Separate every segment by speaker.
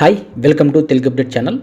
Speaker 1: Hi welcome to Telugu update channel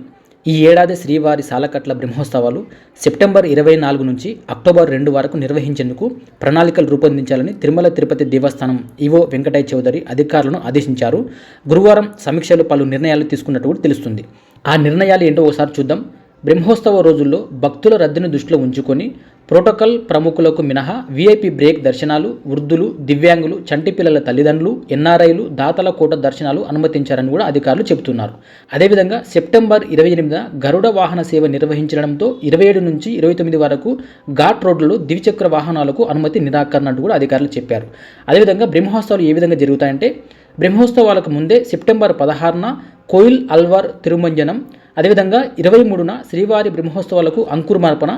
Speaker 1: ఈ ఏడాది శ్రీవారి సాలకట్ల బ్రహ్మోత్సవాలు సెప్టెంబర్ ఇరవై నాలుగు నుంచి అక్టోబర్ రెండు వరకు నిర్వహించేందుకు ప్రణాళికలు రూపొందించాలని తిరుమల తిరుపతి దేవస్థానం ఈవో వెంకటయ్య చౌదరి అధికారులను ఆదేశించారు. గురువారం సమీక్షలు పలు నిర్ణయాలు తీసుకున్నట్టు కూడా తెలుస్తుంది. ఆ నిర్ణయాలు ఏంటో ఒకసారి చూద్దాం. బ్రహ్మోత్సవ రోజుల్లో భక్తుల రద్దీని దృష్టిలో ఉంచుకొని ప్రోటోకాల్ ప్రముఖులకు మినహా వీఐపీ బ్రేక్ దర్శనాలు వృద్ధులు దివ్యాంగులు చంటి పిల్లల తల్లిదండ్రులు ఎన్ఆర్ఐలు దాతల కోట దర్శనాలు అనుమతించారని కూడా అధికారులు చెబుతున్నారు. అదేవిధంగా సెప్టెంబర్ ఇరవై ఎనిమిదిన గరుడ వాహన సేవ నిర్వహించడంతో ఇరవై ఏడు నుంచి ఇరవై తొమ్మిది వరకు ఘాట్ రోడ్లలో ద్విచక్ర వాహనాలకు అనుమతి నిరాకరణట్టు కూడా అధికారులు చెప్పారు. అదేవిధంగా బ్రహ్మోత్సవాలు ఏ విధంగా జరుగుతాయంటే బ్రహ్మోత్సవాలకు ముందే సెప్టెంబర్ పదహారున కోయిల్ అల్వార్ తిరుమంజనం అదేవిధంగా ఇరవై మూడున శ్రీవారి బ్రహ్మోత్సవాలకు అంకురమార్పణ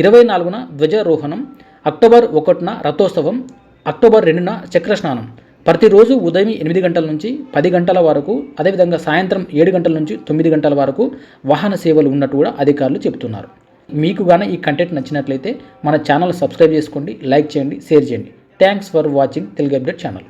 Speaker 1: ఇరవై నాలుగున ధ్వజారోహణం అక్టోబర్ ఒకటిన రథోత్సవం అక్టోబర్ రెండున చక్రస్నానం. ప్రతిరోజు ఉదయం ఎనిమిది గంటల నుంచి పది గంటల వరకు అదేవిధంగా సాయంత్రం ఏడు గంటల నుంచి తొమ్మిది గంటల వరకు వాహన సేవలు ఉన్నట్టు కూడా అధికారులు చెబుతున్నారు. మీకు కానీ ఈ కంటెంట్ నచ్చినట్లయితే మన ఛానల్ సబ్స్క్రైబ్ చేసుకోండి లైక్ చేయండి షేర్ చేయండి. Thanks for watching Telugu update channel